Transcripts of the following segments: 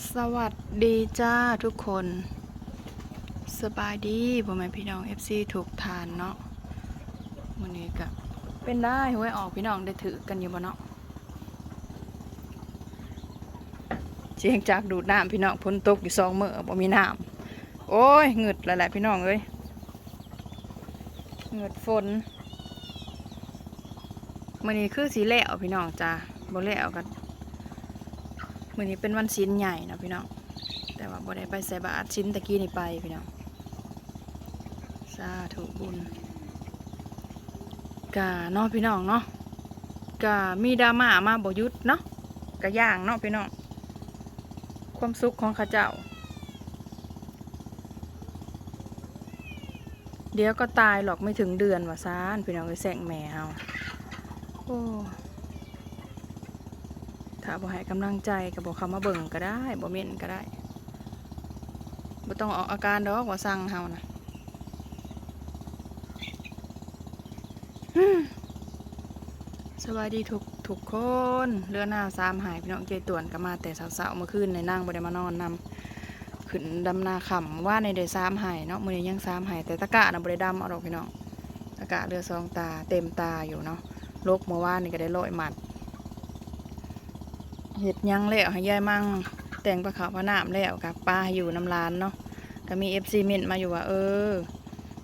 สวัสดีจ้าทุกคน สบายดีพ่อแม่พี่น้อง FC ถูกทานเนาะวันนี้ก็เป็นได้หวยออกพี่น้องได้ถือกันอยู่บ่เนาะเสียงจากดูดน้ำพี่น้องพ้นตกอยู่สองเมื้อบ่มีน้ำโอ้ยเหงึดแล้วแหละพี่น้องเอ้ยเหงึดฝนมื้อนี้คือสีแล้วพี่น้องจ้าบ่แล้วกัน มื่อนี้เป็นวันชิ้นใหญ่นะพี่น้อง แต่ว่าบ่ได้ไปใส่บาตรชิ้นตะกี้นี่ไปพี่น้อง สาธุบุญกะเนาะพี่น้องเนาะกะมีดราม่ามาบ่ยุดเนาะกะย่างเนาะพี่น้อง ความสุขของข้าเจ้า เดี๋ยวก็ตายหรอกไม่ถึงเดือนว่าซานพี่น้องไปแสงแม่เฮาโอ้าบ่ให้กำลังใจก็บอกเขามาเบิ่งก็ได้บ่เม่นก็ได้บ่ต้องออกอาการดอกว่าสั่งเฮานะสวัสดีทุกทุกคนเรือหน้าสามหายพี่น้องเจต่วนก็มาแต่เช้าๆเมื่อคืนในนั่งบ่ได้มานอนนำขึ้นดำนาค่ำว่าในได้สามหายเนาะมื้อนี้ยังสามหายแต่ตะกะน่ะบ่ได้ดำเอาดอกพี่น้องตะกะเรือสองตาเต็มตาอยู่เนาะลกเมื่อวานนี่ก็ได้ร้อยหมัด เห็ดยังแล้วให้ยายมั่งแต่งปลาขาวพระนามแล้วกับปลาอยู่น้ำร้านเนาะก็มีเอฟซีเมนต์มาอยู่ว่า เออ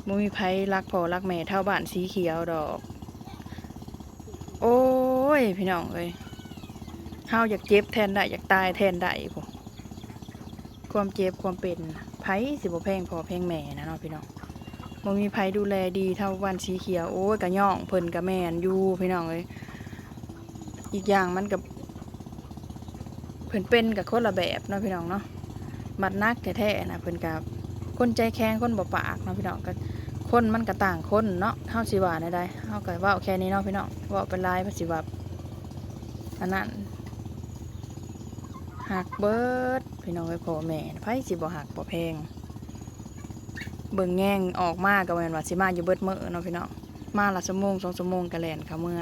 บ่มีไผรักพ่อรักแม่เท่าบ้านสีเขียวดอก โอ้ย พี่น้องเอ้ยเฮาอยากเจ็บแทนได้อยากตายแทนได้พวกความเจ็บความเป็นไผสิบ่แพงพอแพงแม่นะเนาะพี่น้องบ่มีไผดูแลดีเท่าบ้านสีเขียวโอ้ยกระย่องเพิ่นกระแม่นอยู่พี่น้องเอ้ยอีกอย่างมันกับ เพิ่นเป็นกับคนละแบบเนาะพี่น้องเนาะบัดนักแท้ๆนะเพิ่นกับคนใจแข็งคนบ่ปากเนาะพี่น้องก็คนมันก็ต่างคนเนาะเฮาสิว่าได้ได้เฮาก็เว้าแค่นี้เนาะพี่น้องเว้าเป็นลายภาษีว่าอันนั้นหักเบิดพี่น้องไว้พ่อแม่ไผสิบ่หักบ่แพงเบิ่งแง่งออกมาก็แม่นว่าสิมาอยู่เบิดมื้อเนาะพี่น้องมาละชั่วโมงสองชั่วโมงก็แล่นเข้าเมื่อ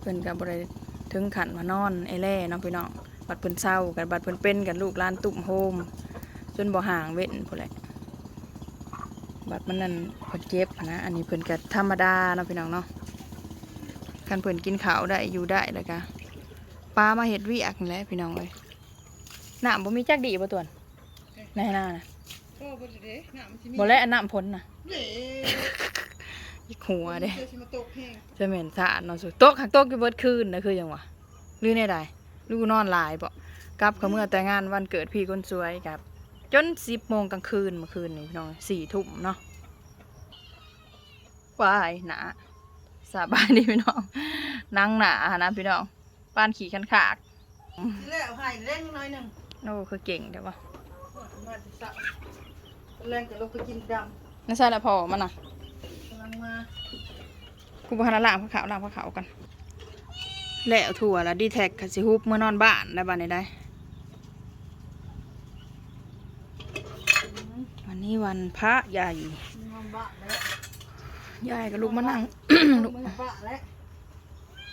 เพิ่นก็บ่ได้ ถึงขันมานอนไอ้แล่เนาะพี่น้องบัดเพิ่นเศร้ากันบัดเพิ่นเป็นกันลูกหลานตุ่มโฮมจนบ่ห่างเว้นพุ่นแหละบัดมันนั่นเพิ่นเจ็บหั้นนะอันนี้เพิ่นก็ธรรมดาเนาะพี่น้องเนาะคันเพิ่นกินข้าวได้อยู่ได้แล้วก็ปลามาเฮ็ดเวิอักนี่แหละพี่น้องเอ้ยน้ำบ่มีจักดีบ่ตวนในหน้าน่ะโอ้บ่ได้เด้น้ำมันสิมีบ่และอันน้ำพ้นน่ะ อีกหัวเด้เดี๋ยวสิมาตกแห้งจะเหม็นสะอาดนสุดโต๊ะหักโต๊ะกี่เบิดคืนนะคือหยังวะหรือในใดลูกนอนหลายบ่กลับเขาเมื่อแต่งานวันเกิดพี่คนสวยกับ จนสิบโมงกลางคืนเมื่อคืนนี่พี่น้องสี่ทุ่มเนาะวายหนาสาบานดีพี่น้องนั่งหนานะพี่น้องป้านขี่ขันขากสิแล้วให้แรงน้อยหนึงโอ้คือเก่งแต่ว่า มาสิสะแรงจะลงไปกินดำนั่นใช่ละพอมันน่ะ ลังมากูพานาล่างพระขาวล่างพระขาวกันแล้วถั่วแล้วดีแท็กสิฮุบเมื่อนอนบ้านได้บ้านได้ได้วันนี้วันพระใหญ่มีความบะแล้วยายกับลูกมานั่งลูกมือบะแล้ว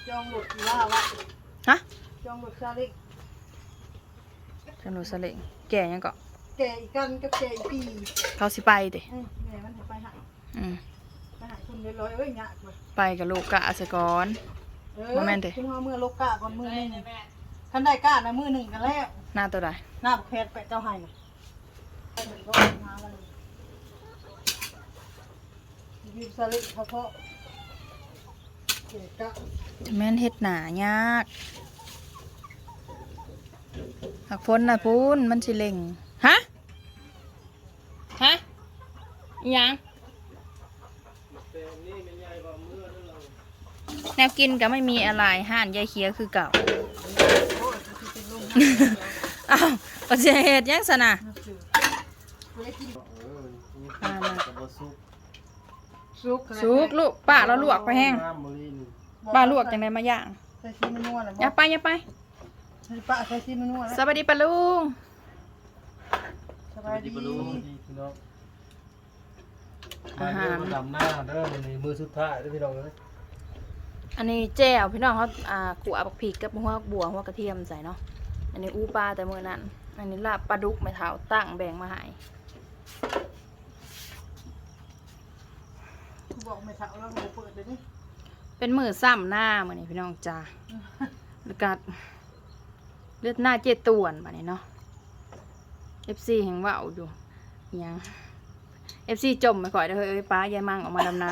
จองรถอยู่ว่าวะฮะจองรถซาเล็กถนนสะเลงแก่ยังก็แก่อีกกันกับแก่อีกปีเขาสิไปเด้เอ้ยแม่มันให้ไปหาอืมไปหาคน เรียบร้อยเอ้ยยากว้ยไปกับลูกกะสกอน เออบ่แม่นเด้ถึงเอามือลกกะก่อนมือหนึงคันได้กะนะมือหนึงกันแล้วหน้าตัวใดหน้าบุกแพทย์ไปเจ้าให้น่ะไปถึงก็มาวันะยืมสลิดเขาเพาะเกะกะแม่นเฮ็ดหนายากหักฝนนะพูนมันสิเล็งฮะฮะอิหยังแนว กินก็ไม่มีอะไรห้านยายเคียคือเก่าอ้าวปฏิเหตุยังสนะมามาซุกสุกลูกป้าเราลวกไปแห้งป้าลวกจังไดมาย่างใส่ซีมันนัวแล้วอย่าไปอย่าไปป้าใส่ซีมันนัวแล้วสวัสดีป้าลุงสบายดีอาหารดำหน้าเด้อวันนี้มือสุดท้ายเด้อพี่น้องเอ้ย อันนี้แจ่วพี่น้องเขาอ่าขัวบักพริกกับหัวบัวหัวกระเทียมใส่เนาะอันนี้อู้ปลาแต่มือนั้น อันนี้ลาบปลาดุกไม่เท้าตั้งแบ่งมาใหายบอกไม่เท่าแล้วเราเปิดเลยนี่เป็นมือซ้ำหน้ามือนี้พี่น้องจ้าแล้วก็เลือดหน้าเจ็ดต่วนมาเนี่เนาะ FC แห่งว่าวอยู่อิหยัง FC จมไปก่อยเด้อเฮ้ยป้ายายมั่งออกมาดำนา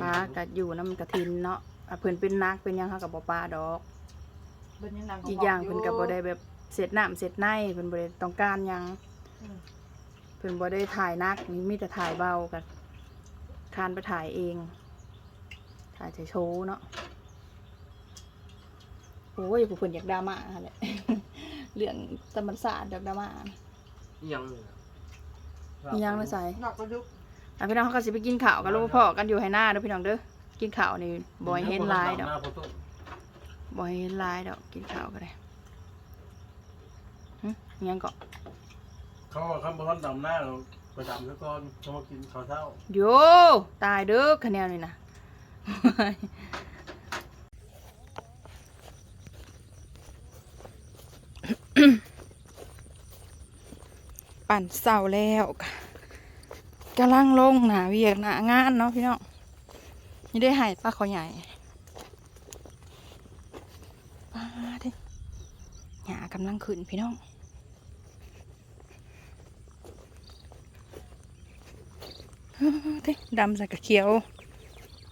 ป้าก็อยู่น้ำกระทินเนาะอะเพิ่นเป็นนักเป็นหยังเขากับบ่ป้าดอกเป็นยังนางอีกอย่างเพิ่นก็บ่ได้แบบเสร็จน้ำเสร็จในเพิ่นบ่ได้ต้องการหยังอืมเพิ่นบ่ได้ถ่ายนักนี่มีแต่ถ่ายเบากันคานไปถ่ายเอง ถ่ายโชว์เนาะโอ้ยผู้เพิ่นอยากดราม่าหั่นแหละ เรื่องธรรมศาสตร์อยากดราม่าอีหยังเลยมีหยังไม่ใส่นอกประยุกต์ อะพี่น้องเขาก็สิไปกินข้าวกันลูกพ่อกันอยู่ให้หน้าเด้อพี่น้องเด้อกินข้าวนี่บ่ให้เห็นหลายดอกหน้าประตูบ่ให้เห็นหลายดอกกินข้าวก็ได้หึอิหยังก็เขาว่าคำบ้านดำหน้าเราประจำแล้วก็เขามากินข้าวเช้าโยตายเด้อคะแนนนี่นะ ปั่นเสาแล้ว กำลังลงหนาเวียกหนางานเนาะพี่น้องนี่ได้หายป้าเขาใหญ่ป้าดิหยากำลังขึ้นพี่น้องเด้ดำใส่กระเขียว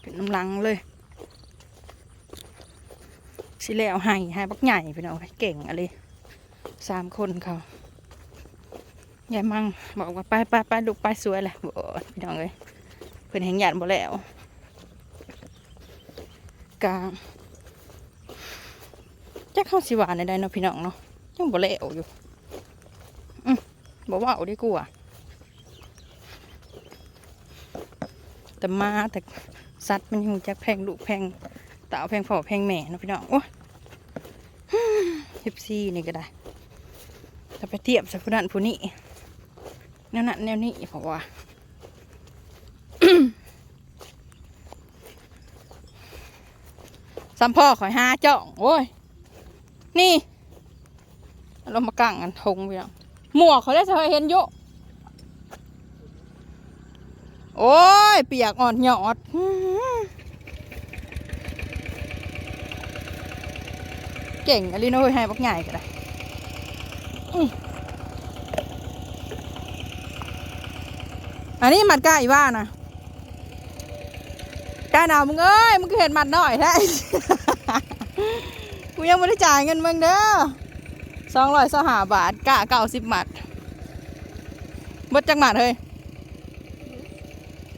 เป็นน้ำลังเลยสิแล้วห้ให้บักใหญ่พี่น้องเก่งอะไรสามคนเขา ยายมั่งบอกว่าไปไปไปลูกไปสวยแหละบ่พี่น้องเลยเพิ่อนแห่งหยาดบ่แล้วกาจะเข้าสิหวานได้เนาะพี่น้องเนาะยังบ่แล้วอยู่อืมบ่เว่าดีกว่าแต่มาแต่สัตว์มันหูจักแพงลูกแพงเต่าแพงพ่อแพงแม่เนาะพี่น้องโอ้ยฮิปซี่นี่ก็ได้ถ้าไปเทียบสักผู้นั้นผู้นี้ แนวนั้นแนวนี้เพราะว่าสัมพ่อขอยห้าจ่องโอ้ย นี่เรามากั้งกันทงพี่น้องหมวกเขาได้เคยเห็นโยอะโอ้ย เปียกอ่อนหยอดอื้อหือเก่งอะไรน้ยให้บักใหญ่ก็ได้ อันนี้มัดก้าอีว่านะก้าหนาวมึงเอ้ยมึงก็เห็นมัดหน่อยแท้กูยังไม่ได้จ่ายเงินมึงเด้อสองร้อยสหาบาทก้าเก้าสิบมัดบดจังหมัดเฮ้ย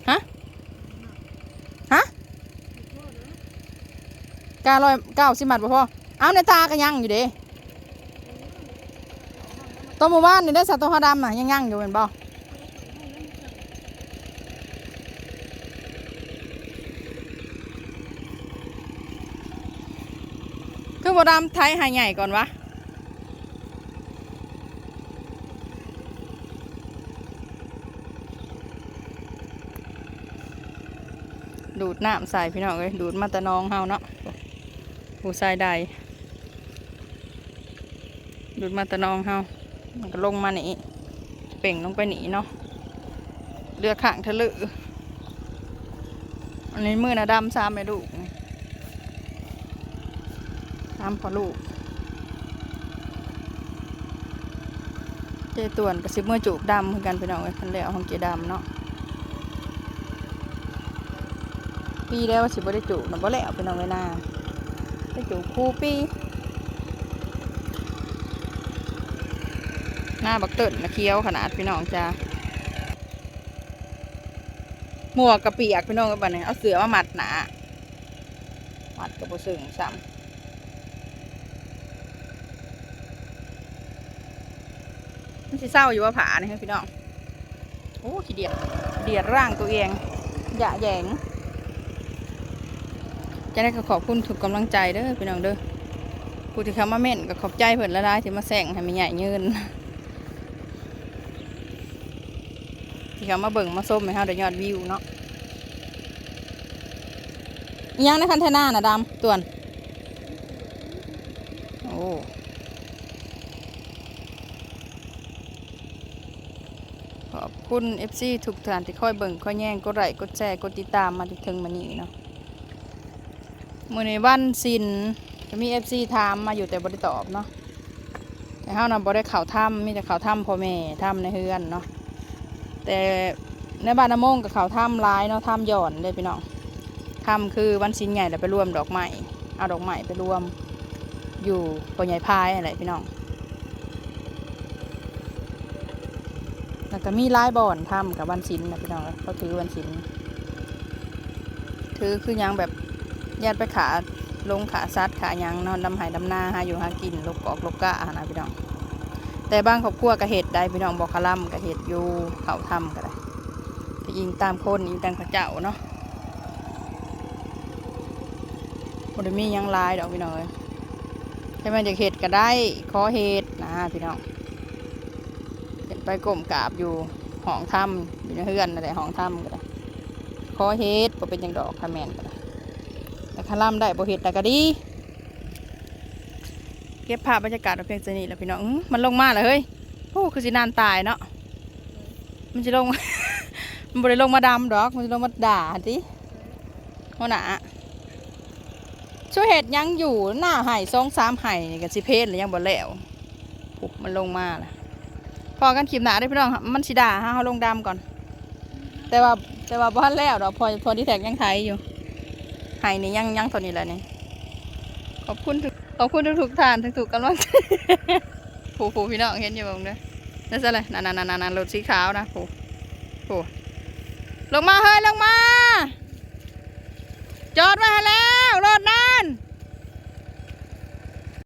ฮะฮะก้าร้อยเก้าสิบมัดบ่พอเอาในตาก็ยังอยู่เด้ตัวหมู่บ้านนี่ได้สัตว์ตัวหาดำน่ะยังยังอยู่เป็นบ่ บ่ดำไทยหายใหญ่ก่อนวะดูดน้ำใส่พี่น้องเลยดูดมาตะนองเฮาเนาะผู้ชายใดดูดมาตะนองเฮามันก็ลงมาหนีเป่งลงไปหนีเนาะเรือข้างทะลึอันนี้มือนะดำซ้ำไปลู กนี่ซ้ำพอลูกเจต่วนกับซิบเมื่อจูบดำเหมือนกันพี่น้องเลยพันแล้วของเจดำเนาะปีแล้วสิบ่ได้จูบนะบ่แล้วเป็นเอาเวลาได้จูบคู่ปีหน้าบักเติดนะเคี้ยวขนาดพี่น้องจ้าหมวกกระเปียกพี่น้องกับบัดนี้เอาเสือมามัดหนาหมัดกับบ่ซึ่งซ้ำ มันสิเศร้าอยู่ว่าผานี่ครับพี่น้องโอ้ขี้เดียดเดียดร่างตัวเองอย่าแยงจะได้ก็ขอบคุณถูกกำลังใจเด้อพี่น้องเด้อผู้ที่เขามาเม่นก็ขอบใจเพิ่นละลายที่มาแซงให้มันใหญ่ยืนที่เขามาเบิ่งมาส้มให้เฮาได้ยอดวิวเนาะยังในคันเทน่าน่ะดำต่วนโอ้ขอบ คุณ FC ทุกท่านที่คอยเบิ่งคอยแย่งกดไลค์กดแชร์กดติดตามมาจนถึงมานี้เนาะมื้อในวันศิลก็มี FC ถามมาอยู่แต่บ่ได้ตอบเนาะแต่เฮานำบ่ได้เข้าถ้ำมีแต่เข้าถ้ำพ่อแม่ถ้ำในเฮือนเนาะแต่ในบ้านน้ำมงกับเขาถ้ำหลายเนาะถ้ำหย่อนเลยพี่น้องถ้ำคือวันศิลใหญ่แล้วไปรวมดอกไม้เอาดอกไม้ไปรวมอยู่ปอใหญ่พายอะไรพี่น้อง แล้วก็มีลายบ่อนทำกับวันศิลนะพี่น้องเขาถือวันศิลถือคือยังแบบญาติไปขาลงขาซัดขายังนอนดำหายดำหน้าหาอยู่หากินลกกอกลกกะนะพี่น้อง แต่บางครอบครัวก็เห็ดได้พี่น้องบอกคลัมก็เห็ดอยู่เขาทำก็ได้ก็ยิงตามคนยิงตามขาเจ้าเนาะบ่ได้มียังลายดอกพี่น้องเอ้ยถ้ามันจะเห็ดก็ได้ขอเห็ดนะพี่น้อง ไปก้มกราบอยู่ห้องถ้ำอยู่ในเฮือนอะไรห้องถ้ำก็ได้ขอเห็ดบ่เป็นยังดอกคาแมนก็ได้แต่คาล่ำได้บ่เห็ดแต่ก็ดี เก็บภาพบรรยากาศเอาเพียงเท่านี้แหล้วพี่น้องมันลงมาแล้วเฮ้ยโอ้คือสินานตายเนาะมันจะลง มันบ่ได้ลงมาดำดอก มันจะลงมาด่าติหัวหน้าช่วยเห็ดยังอยู่หน้าไห่สองสามไห่นี่กันสิเพศหรือยังบ่แล้วมันลงมาล่ะ พอกันขีบหนาได้พี่น้องมันสิดาฮะเขาลงดำก่อน แต่ว่าแต่ว่าบ้านแล้วดอกพอพอที่แท็กยังไทยอยู่ไห่นี่ยังยังตอนนี้แหละนี่ขอบคุณทุกขอบคุณทุกทุกท่านทุกๆกำลังผู้ผู้พี่น้องเห็นอยู่บ้างด้อนั่นสิเลยนั่นนั่นนั่นนั่นรถสีขาวนะผู้ผู้ลงมาเฮ้ยลงมา จอดไว้